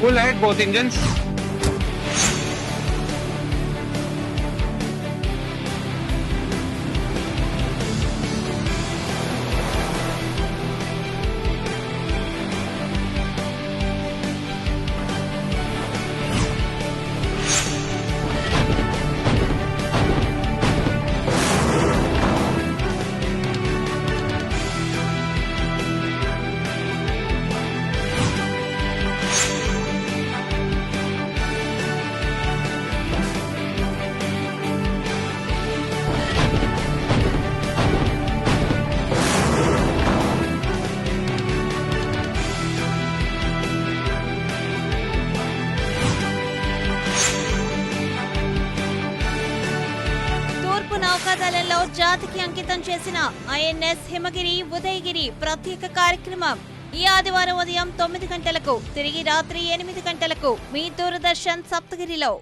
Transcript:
Full ahead, both engines. నౌకాదళంలో జాతికి అంకితం చేసిన ఐఎన్ఎస్ హిమగిరి ఉదయగిరి ప్రత్యేక కార్యక్రమం ఈ ఆదివారం ఉదయం తొమ్మిది గంటలకు తిరిగి రాత్రి ఎనిమిది గంటలకు మీ దూరదర్శన్ సప్తగిరిలో.